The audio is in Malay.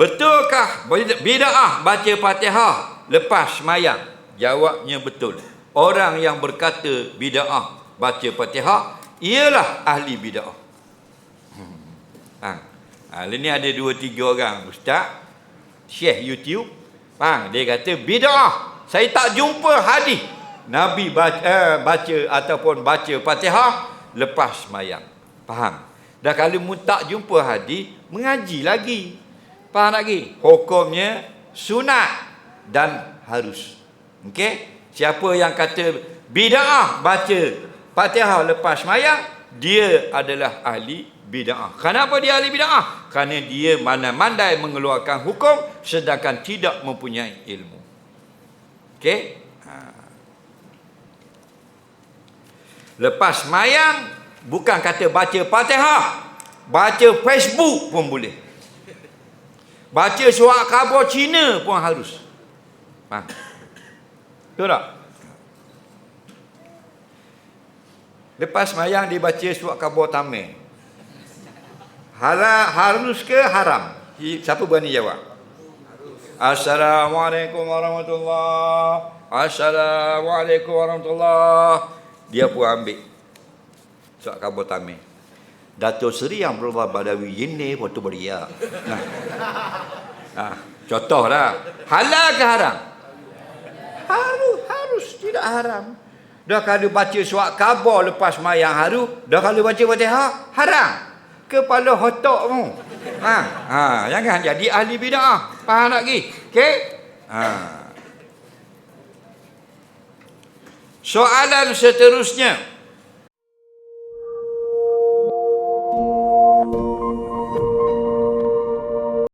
Betulkah bid'ah baca Fatihah lepas semayang? Jawabnya betul. Orang yang berkata bid'ah baca Fatihah ialah ahli bid'ah. Hmm. Ha. Ha, ni ada dua tiga orang ustaz Syekh YouTube. Ha, dia kata bid'ah. Saya tak jumpa hadis Nabi baca, eh, baca ataupun baca Fatihah lepas semayang. Faham? Dah kalau mu tak jumpa hadis, mengaji lagi. Faham lagi? Hukumnya sunat dan harus. Okey? Siapa yang kata bid'ah baca Fatihah lepas semayang, dia adalah ahli bid'ah. Kenapa dia ahli bid'ah? Kerana dia mana-mandai mengeluarkan hukum sedangkan tidak mempunyai ilmu. Okey? Ha. Lepas semayang, bukan kata baca Fatihah. Baca Facebook pun boleh. Baca surat khabar Cina pun harus. Ha. Betul tak? Lepas semayang dia baca surat khabar Tamil. Hala, harus ke haram? Siapa berani jawab? Assalamualaikum warahmatullahi Assalamualaikum warahmatullahi Dia pun ambil Surat khabar Tamil. Dato' Seri yang berubah Badawi ini waktu beria. Nah. Nah, contoh lah. Halal ke haram? Harus, harus. Tidak haram. Dah kalau baca surat khabar lepas mayang haru, dah kalau baca fatihah, haram. Kepala hotok mu. Ha, ha, jangan jadi ahli bid'ah. Faham tak lagi? Okey? Ha. Soalan seterusnya.